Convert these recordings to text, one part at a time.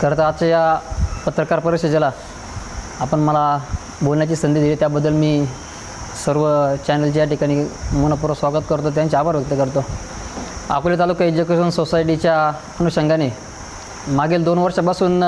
खरं तर आजच्या या पत्रकार परिषदेला आपण मला बोलण्याची संधी दिली. त्याबद्दल मी सर्व चॅनलच्या या ठिकाणी मनपूर्वक स्वागत करतो. त्यांचे आभार व्यक्त करतो. अकोले तालुका एज्युकेशन सोसायटीच्या अनुषंगाने मागील दोन वर्षापासून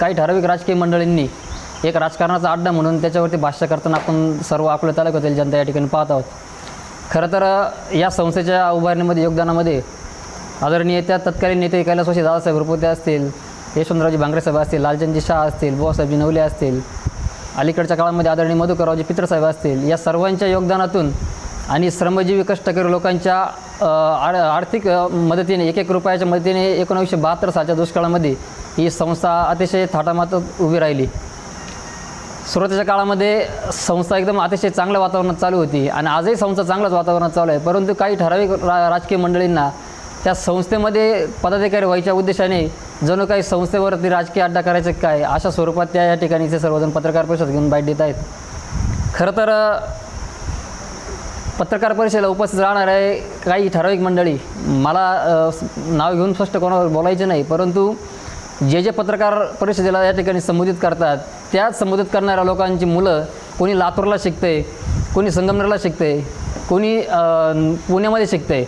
काही ठराविक राजकीय मंडळींनी एक राजकारणाचा अड्डा म्हणून त्याच्यावरती भाष्य करताना आपण सर्व अकोले तालुक्यातील जनता या ठिकाणी पाहत आहोत. खरं तर या संस्थेच्या उभारणीमध्ये योगदानामध्ये आदरणीय त्या तत्कालीन नेते कैलासवासी दादासाहेब रुपवते असतील यशवंतरावजी भांगरेसाहेब असतील लालचंदजी शाह असतील बुवासाहेबजी नवले असतील अलीकडच्या काळामध्ये आदरणीय मधुकररावजी पित्रसाहेब असतील या सर्वांच्या योगदानातून आणि श्रमजीवी कष्टकरी लोकांच्या आर्थिक मदतीने एक एक रुपयाच्या मदतीने एकोणावीसशे बहात्तर सालच्या दुष्काळामध्ये ही संस्था अतिशय थाटामात उभी राहिली. सुरुवातीच्या काळामध्ये संस्था एकदम अतिशय चांगल्या वातावरणात चालू होती आणि आजही संस्था चांगल्याच वातावरणात चालू आहे. परंतु काही ठराविक रा राजकीय मंडळींना त्या संस्थेमध्ये पदाधिकारी व्हायच्या उद्देशाने जणू काही संस्थेवरती राजकीय अड्डा करायचं काय अशा स्वरूपात त्या या ठिकाणीचे सर्वजण पत्रकार परिषद घेऊन बाईट देत आहेत. खरं तर पत्रकार परिषदेला उपस्थित राहणार आहे काही ठराविक मंडळी मला नाव घेऊन स्पष्ट कोणावर बोलायचे नाही परंतु जे जे पत्रकार परिषदेला या ठिकाणी संबोधित करतात त्याच संबोधित करणाऱ्या लोकांची मुलं कोणी लातूरला शिकते कोणी संगमनेरला शिकते कोणी पुण्यामध्ये शिकते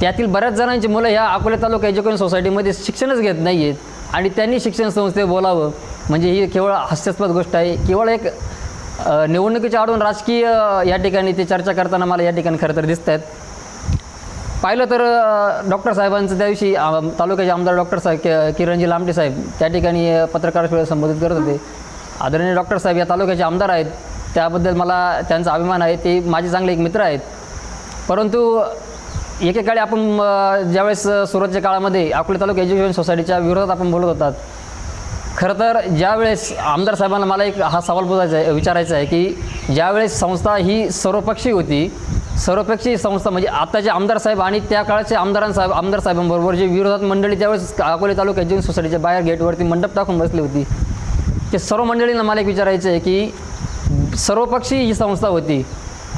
त्यातील बऱ्याच जणांची मुलं ह्या अकोला तालुका एज्युकेशन सोसायटीमध्ये शिक्षणच घेत नाही आहेत आणि त्यांनी शिक्षण संस्थेत बोलावं. म्हणजे ही केवळ हास्यास्पद गोष्ट आहे. केवळ एक निवडणुकीच्या आडून राजकीय या ठिकाणी ते चर्चा करताना मला या ठिकाणी खरं तर दिसत आहेत पाहिलं तर डॉक्टर साहेबांचं त्या दिवशी तालुक्याचे आमदार डॉक्टर साहेब किरणजी लांबटे साहेब त्या ठिकाणी पत्रकार संबोधित करत होते. आदरणीय डॉक्टर साहेब या तालुक्याचे आमदार आहेत. त्याबद्दल मला त्यांचा अभिमान आहे. ते माझे चांगले एक मित्र आहेत. परंतु एकेकाळी आपण ज्यावेळेस अ, सुरुवातीच्या काळामध्ये अकोले तालुका एज्युकेशन सोसायटीच्या विरोधात आपण बोलत होतात खरं तर ज्यावेळेस आमदार साहेबांना मला एक हा सवाल बोलायचा आहे विचारायचा आहे की ज्यावेळेस संस्था ही सर्वपक्षी होती सर्वपक्षी संस्था म्हणजे आताचे आमदार साहेब आणि त्या काळाचे आमदारांसाहेब आमदार साहेबांबरोबर जे विरोधात मंडळी त्यावेळेस अकोले तालुका एज्युकेशन सोसायटीच्या बाहेर गेटवरती मंडप टाकून बसली होती ते सर्व मंडळींना मला एक विचारायचं आहे की सर्वपक्षी ही संस्था होती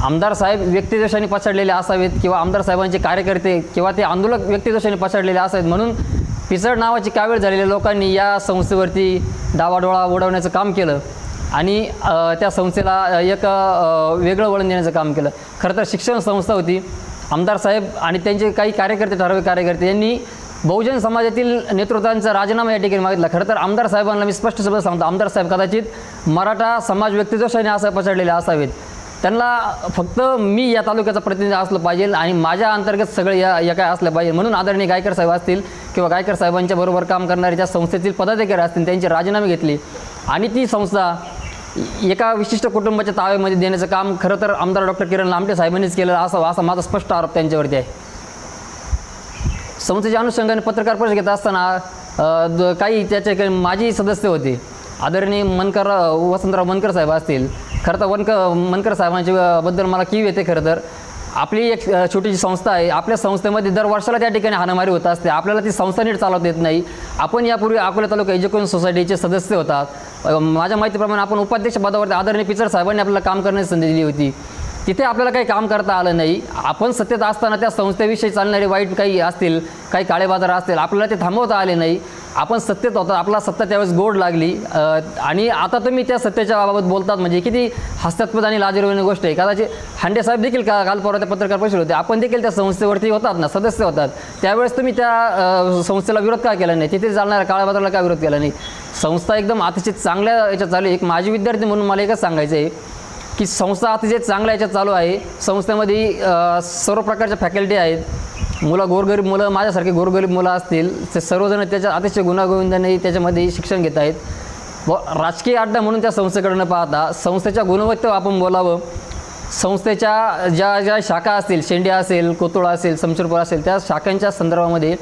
आमदार साहेब व्यक्तिदोषाने पसरलेले असावेत किंवा आमदार साहेबांचे कार्यकर्ते किंवा ते आंदोलक व्यक्तिदोषाने पसरलेले असावेत म्हणून पिचड नावाची कावेळ झालेल्या लोकांनी या संस्थेवरती डावाडोळा उडवण्याचं काम केलं आणि त्या संस्थेला एक वेगळं वळण देण्याचं काम केलं. खरं तर शिक्षण संस्था होती. आमदार साहेब आणि त्यांचे काही कार्यकर्ते ठराविक कार्यकर्ते यांनी बहुजन समाजातील नेतृत्वांचा राजीनामा या ठिकाणी मागितला. खरं तर आमदार साहेबांना मी स्पष्ट शब्द सांगतो. आमदार साहेब कदाचित मराठा समाज व्यक्तिदोषाने असं पसरलेले असावेत. त्यांना फक्त मी या तालुक्याचा प्रतिनिधी असलं पाहिजे आणि माझ्या अंतर्गत सगळे या या काय असलं पाहिजे. म्हणून आदरणीय गायकर साहेब असतील किंवा गायकर साहेबांच्या बरोबर काम करणारे ज्या संस्थेतील पदाधिकारी असतील त्यांचे राजीनामे घेतले. आणि ती संस्था एका विशिष्ट कुटुंबाच्या तावेमध्ये देण्याचं काम खरं तर आमदार डॉक्टर किरण लांबटे साहेबांनीच केलं असं असा माझा स्पष्ट आरोप त्यांच्यावरती आहे. संस्थेच्या अनुषंगाने पत्रकार परिषद घेत असताना द- काही त्याचे काही माजी सदस्य होते. आदरणीय मनकर वसंतराव मनकर साहेब असतील खरं तर वनक मनकर साहेबांच्या बद्दल मला कीव येते खरं तर. आपली एक छोटीशी संस्था आहे. आपल्या संस्थेमध्ये दर वर्षाला त्या ठिकाणी हाणामारी होत असते. आपल्याला ती संस्था नीट चालवता येत नाही. आपण यापूर्वी अकोला तालुका एज्युकेशन सोसायटीचे सदस्य होतात. माझ्या माहितीप्रमाणे आपण उपाध्यक्ष पदावरती आदरणीय पिचर साहेबांनी आपल्याला काम करण्याची संधी दिली होती. तिथे आपल्याला काही काम करता आलं नाही. आपण सत्तेत असताना त्या संस्थेविषयी चालणारे वाईट काही असतील काही काळे बाजार असतील आपल्याला ते थांबवता आले नाही. आपण सत्तेत होता आपला सत्ता त्यावेळेस गोड लागली. आणि आता तुम्ही त्या सत्तेच्या बाबत बोलतात म्हणजे किती हास्यास्पद आणि लाजरवाणी गोष्ट आहे. कदाचित हांडे साहेब देखील का काल परवा त्या पत्रकार परिषद होते. आपण देखील त्या संस्थेवरती होतात ना सदस्य होतात. त्यावेळेस तुम्ही त्या संस्थेला विरोध का केला नाही? तिथे चालणाऱ्या काळ्या बाजाराला का विरोध केला नाही? संस्था एकदम अतिशय चांगल्या याच्यात चालू एक माजी विद्यार्थी म्हणून मला एकच सांगायचं आहे की संस्था अतिशय चांगल्या याच्यात चालू आहे. संस्थेमध्ये सर्व प्रकारच्या फॅकल्टी आहेत. मुलं गोरगरीब मुलं माझ्यासारखे गोरगरीब मुलं असतील ते सर्वजण त्याच्या अतिशय गुणागोविंदाने त्याच्यामध्ये शिक्षण घेत आहेत. व राजकीय अड्डा म्हणून त्या संस्थेकडे न पाहता संस्थेच्या गुणवत्तेवर आपण बोलावं. संस्थेच्या ज्या ज्या शाखा असतील शेंड्या असेल कोतुळा असेल समशेरपूर असेल त्या शाखांच्या संदर्भामध्ये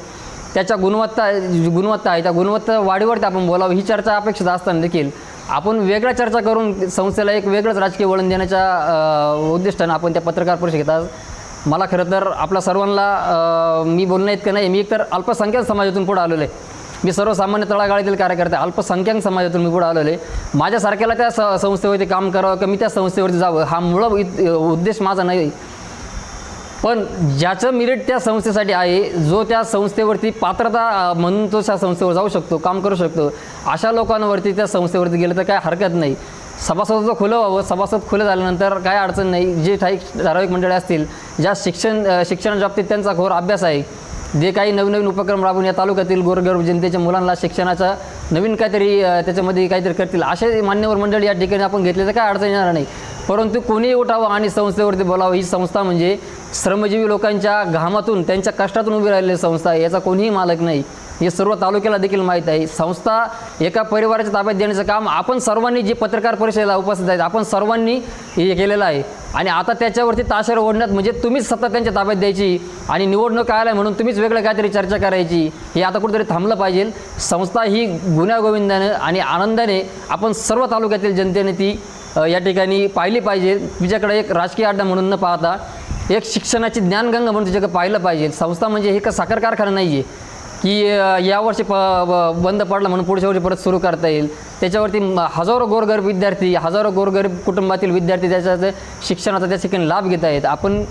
त्याच्या गुणवत्ता जी गुणवत्ता आहे त्या गुणवत्ता वाढीवरती आपण बोलावं ही चर्चा अपेक्षित असताना देखील आपण वेगळ्या चर्चा करून संस्थेला एक वेगळंच राजकीय वळण देण्याच्या उद्दिष्टानं आपण त्या पत्रकार परिषदेत आज मला खरं तर आपल्या सर्वांना मी मी बोलण्या इतकं नाही मी तर अल्पसंख्याक समाजातून पुढे आलेलो आहे. मी सर्वसामान्य तळागाळीतील कार्यकर्ते अल्पसंख्याक समाजातून मी पुढे आलेलो आहे. माझ्यासारख्याला त्या स संस्थेवरती काम करावं का मी त्या संस्थेवरती जावं हा मुळ उद्देश माझा नाही. पण ज्याचं मेरिट त्या संस्थेसाठी आहे जो त्या संस्थेवरती पात्रता म्हणून तो त्या संस्थेवर जाऊ शकतो काम करू शकतो अशा लोकांवरती त्या संस्थेवरती गेलं तर काय हरकत नाही. सभासदाचं खुलं व्हावं सभासद खुलं झाल्यानंतर काय अडचण नाही. जे काही ठराविक मंडळे असतील ज्या शिक्षण शिक्षणाच्या बाबतीत त्यांचा घोर अभ्यास आहे जे काही नवनवीन उपक्रम राबवून या तालुक्यातील गोरगरीब जनतेच्या मुलांना शिक्षणाचा नवीन काहीतरी त्याच्यामध्ये काहीतरी करतील असे मान्यवर मंडळी या ठिकाणी आपण घेतले तर काय अडचण येणार नाही. परंतु कोणीही उठावं आणि संस्थेवरती बोलावं ही संस्था म्हणजे श्रमजीवी लोकांच्या घामातून त्यांच्या कष्टातून उभी राहिलेली संस्था आहे. याचा कोणीही मालक नाही. हे सर्व तालुक्याला देखील माहीत आहे. संस्था एका परिवाराच्या ताब्यात देण्याचं काम आपण सर्वांनी जे पत्रकार परिषदेला उपस्थित आहेत आपण सर्वांनी हे केलेलं आहे. आणि आता त्याच्यावरती ताशेर ओढण्यात म्हणजे तुम्हीच सत्ता त्यांच्या ताब्यात द्यायची आणि निवडणूक आल्या म्हणून तुम्हीच वेगळं काहीतरी चर्चा करायची हे आता कुठेतरी थांबलं पाहिजे. संस्था ही गुण्यागोविंदानं आणि आनंदाने आपण सर्व तालुक्यातील जनतेने ती या ठिकाणी पाहिली पाहिजे. तिच्याकडे एक राजकीय अड्डा म्हणून न पाहता एक शिक्षणाची ज्ञानगंगा म्हणून तिच्याकडे पाहिलं पाहिजे. संस्था म्हणजे हे का साखर कारखाना नाही आहे की यावर्षी प बंद पडला म्हणून पुढच्या वर्षी परत सुरू करता येईल. त्याच्यावरती हजारो गोरगरीब विद्यार्थी हजारो गोरगरीब कुटुंबातील विद्यार्थी त्याच्या शिक्षणाचा त्या ठिकाणी लाभ घेत आहेत. आपण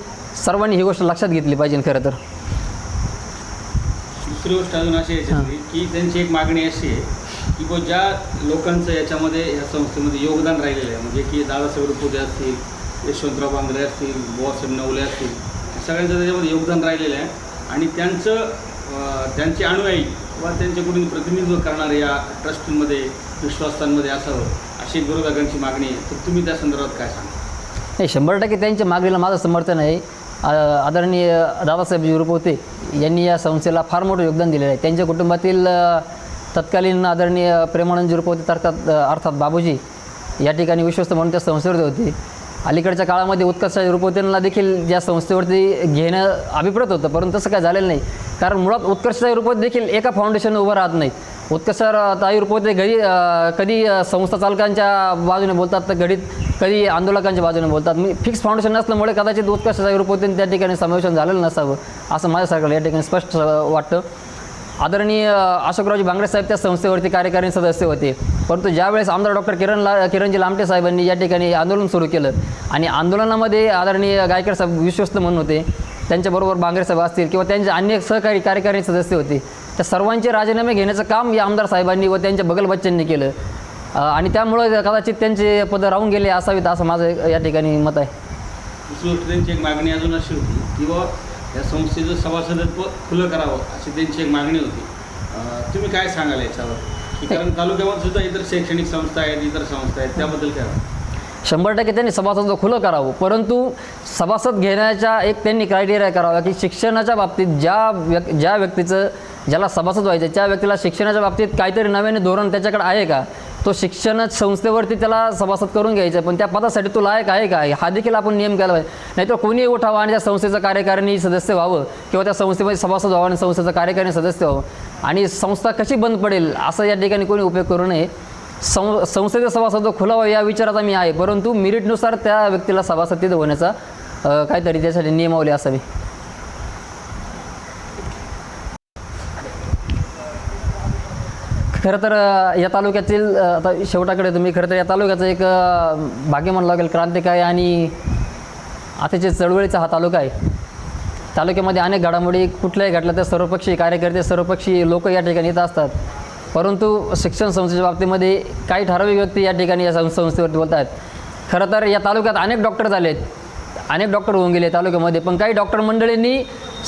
सर्वांनी ही गोष्ट लक्षात घेतली पाहिजे खरं तर. दुसरी गोष्ट अजून अशी आहे की त्यांची एक मागणी अशी आहे की बुवा ज्या लोकांचं याच्यामध्ये या संस्थेमध्ये योगदान राहिलेलं आहे म्हणजे की दादासाहेब रुपोदे असतील यशवंतराव बांगरे असतील बुवासाहेब नवले असतील सगळ्यांचं त्याच्यामध्ये योगदान राहिलेलं आहे. आणि त्यांचं त्यांचे अनुयायी किंवा त्यांच्याकडून प्रतिनिधित्व करणारे या ट्रस्टींमध्ये विश्वासांमध्ये असावं अशी विरोधकांची मागणी आहे. तर तुम्ही त्या संदर्भात काय सांगा नाही शंभर टक्के त्यांच्या मागणीला माझं समर्थन आहे. आदरणीय दादासाहेब युरोप होते यांनी या संस्थेला फार मोठं योगदान दिलेलं आहे. त्यांच्या कुटुंबातील तत्कालीन आदरणीय प्रेमानंद युरोप होते अर्थात अर्थात बाबूजी या ठिकाणी विश्वस्त म्हणून त्या संस्थेवरती होते. अलीकडच्या काळामध्ये उत्कर्ष रुपवतेंना देखील ज्या संस्थेवरती घेणं अभिप्रेत होतं परंतु तसं काय झालेलं नाही. कारण मुळात उत्कर्षताई रुपवत देखील एका फाउंडेशन उभं राहत नाही उत्कर्षताई रुपवते घरी कधी संस्था चालकांच्या बाजूने बोलतात तर घडीत कधी आंदोलकांच्या बाजूने बोलतात. मी फिक्स फाउंडेशन नसल्यामुळे कदाचित उत्कर्षताई रुपवते त्या ठिकाणी समावेशन झालेलं नसावं असं माझ्यासारखं या ठिकाणी स्पष्ट वाटतं. आदरणीय अशोकरावजी भांगडे साहेब त्या संस्थेवरती कार्यकारी सदस्य होते. परंतु ज्यावेळेस आमदार डॉक्टर किरण ला किरणजी लामटे साहेबांनी या ठिकाणी आंदोलन सुरू केलं आणि आंदोलनामध्ये आदरणीय गायकर साहेब विश्वस्त म्हणून होते त्यांच्याबरोबर भांगरे साहेब असतील किंवा त्यांचे अन्य सहकारी कार्यकारी सदस्य होते त्या सर्वांचे राजीनामे घेण्याचं काम या आमदार साहेबांनी व त्यांच्या बगल बच्चांनी केलं. आणि त्यामुळं कदाचित त्यांचे पद राहून गेले असावीत असं माझं या ठिकाणी मत आहे. त्यांची एक मागणी अजून अशी होती की या संस्थेचं सभासदत्व खुलं करावं अशी त्यांची एक मागणी होती. तुम्ही काय सांगाल याच्यावर? की कारण तालुक्यामध्ये सुद्धा इतर शैक्षणिक संस्था आहेत इतर संस्था आहेत त्याबद्दल काय शंभर टक्के त्यांनी सभासद खुलं करावं. परंतु सभासद घेण्याच्या एक त्यांनी क्रायटेरिया करावा की शिक्षणाच्या बाबतीत ज्या व्यक् ज्या व्यक्तीचं ज्याला सभासद व्हायचं आहे, त्या व्यक्तीला शिक्षणाच्या बाबतीत काहीतरी नव्याने धोरण त्याच्याकडे आहे का? तो शिक्षण संस्थेवरती त्याला सभासद करून घ्यायचं आहे. पण त्या पदासाठी तो लायक आहे काय हा देखील आपण नियम केला पाहिजे. नाहीतर कोणीही उठावा आणि त्या संस्थेचं कार्यकारिणी सदस्य व्हावं किंवा त्या संस्थेमध्ये सभासद व्हावं आणि संस्थेचं कार्यकारिणी सदस्य व्हावं. आणि संस्था कशी बंद पडेल असं या ठिकाणी कोणी उपयोग करू नये. सं संस्थेचा सभासद खुलावा या विचाराचा मी आहे. परंतु मेरिटनुसार त्या व्यक्तीला सभासद तिथं होण्याचा काहीतरी त्यासाठी नियमावली असावी. खरं तर या तालुक्यातील आता शेवटाकडे तुम्ही खरं तर या तालुक्याचं एक भाग्य म्हणलं लागेल. क्रांतिकारी आणि आताचे चळवळीचा हा तालुका आहे. तालुक्यामध्ये अनेक घडामोडी कुठल्याही घडल्या तर सर्वपक्षी कार्यकर्ते सर्वपक्षी लोक या ठिकाणी येत असतात. परंतु शिक्षण संस्थेच्या बाबतीमध्ये काही ठराविक व्यक्ती या ठिकाणी या संस्थेवरती बोलत आहेत. खरं तर या तालुक्यात अनेक डॉक्टर झाले आहेत. अनेक डॉक्टर होऊन गेले तालुक्यामध्ये पण काही डॉक्टर मंडळींनी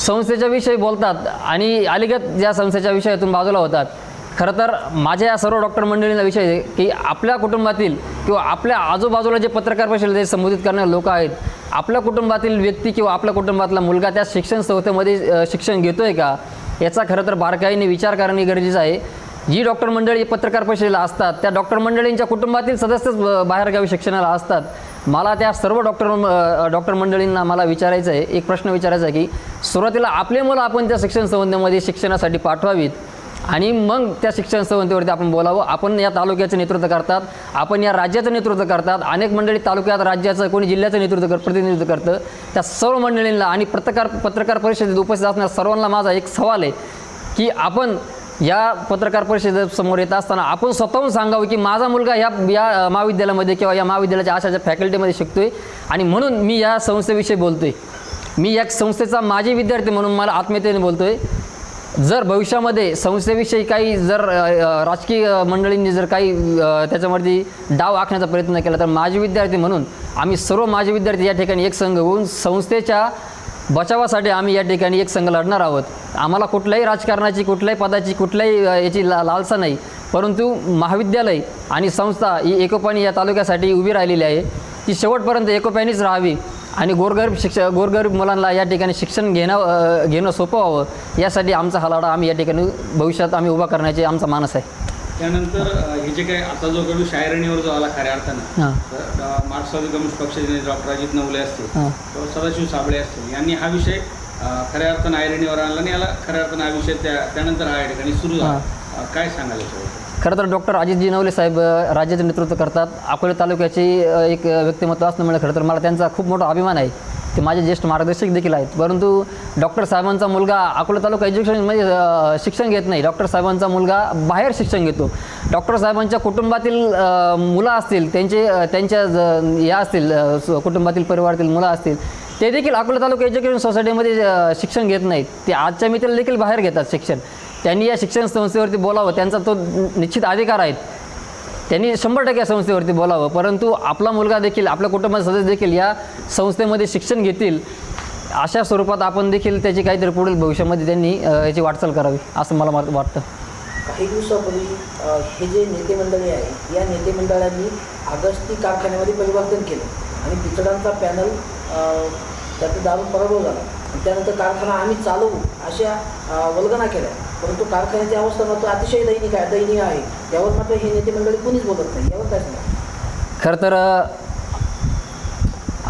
संस्थेच्या विषयी बोलतात आणि अलिगत या संस्थेच्या विषयातून बाजूला होतात. खरं तर माझ्या या सर्व डॉक्टर मंडळींना विषय आहे की आपल्या कुटुंबातील किंवा आपल्या आजूबाजूला जे पत्रकार परिषदेत संबोधित करणारे लोक आहेत. आपल्या कुटुंबातील व्यक्ती किंवा आपल्या कुटुंबातला मुलगा त्या शिक्षण संस्थेमध्ये शिक्षण शिक्षण घेतोय का? याचा खरं तर बारकाईने विचार करणे गरजेचं आहे. जी डॉक्टर मंडळी पत्रकार परिषदेला असतात त्या डॉक्टर मंडळींच्या कुटुंबातील सदस्यच बाहेरगावी शिक्षणाला असतात. मला त्या सर्व डॉक्टर डॉक्टर मंडळींना मला विचारायचं आहे एक प्रश्न विचारायचा आहे की सुरुवातीला आपले मुलं आपण त्या शिक्षण संस्थेमध्ये शिक्षणासाठी पाठवावीत? आणि मग त्या शिक्षण संस्थेवरती आपण बोलावं. आपण या तालुक्याचं नेतृत्व करतात. आपण या राज्याचं नेतृत्व करतात. अनेक मंडळी तालुक्यात राज्याचं कोणी जिल्ह्याचं नेतृत्व कर प्रतिनिधित्व करतं. त्या सर्व मंडळींना आणि पत्रकार पत्रकार परिषदेत उपस्थित असणाऱ्या सर्वांना माझा एक सवाल आहे की आपण या पत्रकार परिषदेसमोर येत असताना आपण स्वतःहून सांगावं की माझा मुलगा या या महाविद्यालयामध्ये किंवा या महाविद्यालयाच्या अशाच्या फॅकल्टीमध्ये शिकतोय आणि म्हणून मी या संस्थेविषयी बोलतोय. मी या संस्थेचा माजी विद्यार्थी म्हणून मला आत्मीयतेने बोलतोय. जर भविष्यामध्ये संस्थेविषयी काही जर राजकीय मंडळींनी जर काही त्याच्यावरती डाव आखण्याचा प्रयत्न केला तर माजी विद्यार्थी म्हणून आम्ही सर्व माजी विद्यार्थी या ठिकाणी एक संघ होऊन संस्थेच्या बचावासाठी आम्ही या ठिकाणी एक संघ लढणार आहोत. आम्हाला कुठल्याही राजकारणाची कुठल्याही पदाची कुठल्याही याची ला लालसा नाही. परंतु महाविद्यालय आणि संस्था ही एकोपाने या तालुक्यासाठी उभी राहिलेली आहे. ती शेवटपर्यंत एकोप्यानेच राहावी. आणि गोरगरीब शिक्ष गोरगरीब मुलांना या ठिकाणी शिक्षण घेणं घेणं सोपं व्हावं. यासाठी आमचा हा लढा आम्ही या ठिकाणी भविष्यात आम्ही उभा करण्याचे आमचा मानस आहे. त्यानंतर हे जे काही आता जो गडू शायरणीवर जो आला खऱ्या अर्थानं मार्क्सवादी कम्युनिस्ट पक्षाचे डॉक्टर अजित नवले असतील किंवा सदाशिव साबळे असतील यांनी हा विषय खऱ्या अर्थानं आयरणीवर आणला आणि याला खऱ्या अर्थानं हा विषय त्या त्यानंतर हा या ठिकाणी सुरू झाला. काय याच्याबद्दल? खरं तर डॉक्टर अजित जिनवले साहेब अ, राज्याचे नेतृत्व करतात. अकोले तालुक्याची एक व्यक्तिमत्व व्यक्तिमत्व म्हणजे खरं तर मला त्यांचा खूप मोठा अभिमान आहे. ते माझे ज्येष्ठ मार्गदर्शक देखील आहेत. परंतु डॉक्टर साहेबांचा मुलगा अकोला तालुका एज्युकेशनमध्ये शिक्षण घेत नाही. डॉक्टर साहेबांचा मुलगा बाहेर शिक्षण घेतो. डॉक्टर साहेबांच्या कुटुंबातील मुलं असतील त्यांचे त्यांच्या ज- या असतील कुटुंबातील परिवारातील मुलं असतील ते देखील अकोला तालुका एज्युकेशन सोसायटीमध्ये शिक्षण घेत नाहीत. ते आजच्या मित्र देखील बाहेर घेतात शिक्षण. त्यांनी या शिक्षण संस्थेवरती बोलावं त्यांचा तो निश्चित अधिकार आहे त्यांनी शंभर टक्के या संस्थेवरती बोलावं परंतु आपला मुलगा देखील आपल्या कुटुंबाचा सदस्य देखील या संस्थेमध्ये शिक्षण घेतील अशा स्वरूपात आपण देखील त्याची काहीतरी पुढील भविष्यामध्ये त्यांनी याची वाटचाल करावी असं मला वाटतं. काही दिवसापूर्वी हे जे नेते मंडळी आहे या नेते मंडळांनी अगस्ती कारखान्यामध्ये परिवर्तन केलं आणि पिचडांचा पॅनल त्याचा दारू पराभव झाला. त्यानंतर कारखाना आम्ही चालवू अशा वल्गना केल्या. परंतु कारखान्याची अवस्था मात्र अतिशय दैनिक आहे दयनीय आहे. यावर मात्र हे नेते मंडळी कुणीच बोलत नाही. यावर काय सांगा खरं तर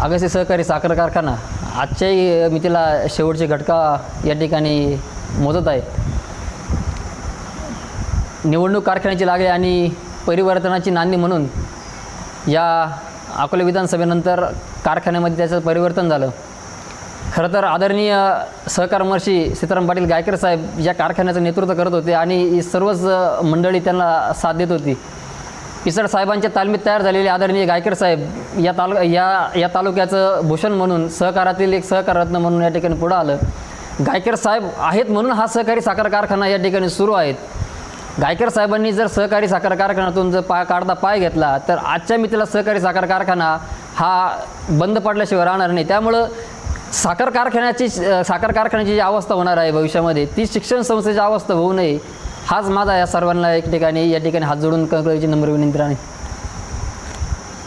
अगस्ती सहकारी साखर कारखाना आजच्याही मी तिला घटका या ठिकाणी मोजत आहे निवडणूक कारखान्याची लागली आणि परिवर्तनाची नांदी म्हणून या अकोले विधानसभेनंतर कारखान्यामध्ये त्याचं परिवर्तन झालं. खरं तर आदरणीय सहकारमर्षी सीताराम पाटील गायकर साहेब या कारखान्याचं नेतृत्व करत होते आणि सर्वच मंडळी त्यांना साथ देत होती. पिसड साहेबांच्या तालमीत तयार झालेले आदरणीय गायकर साहेब या तालु या या तालुक्याचं भूषण म्हणून सहकारातील एक सहकाररत्न म्हणून या ठिकाणी पुढं आलं. गायकर साहेब आहेत म्हणून हा सहकारी साखर कारखाना या ठिकाणी सुरू आहेत. गायकर साहेबांनी जर सहकारी साखर कारखान्यातून जर पा काढता पाय घेतला तर आजच्या मितीला सहकारी साखर कारखाना हा बंद पडल्याशिवाय राहणार नाही. त्यामुळं साखर कारखान्याची साखर कारखान्याची जी अवस्था होणार आहे भविष्यामध्ये ती शिक्षण संस्थेची अवस्था होऊ नये हाच माझा या सर्वांना एक ठिकाणी या ठिकाणी हात जोडून कळकळीची नम्र विनंती राहणे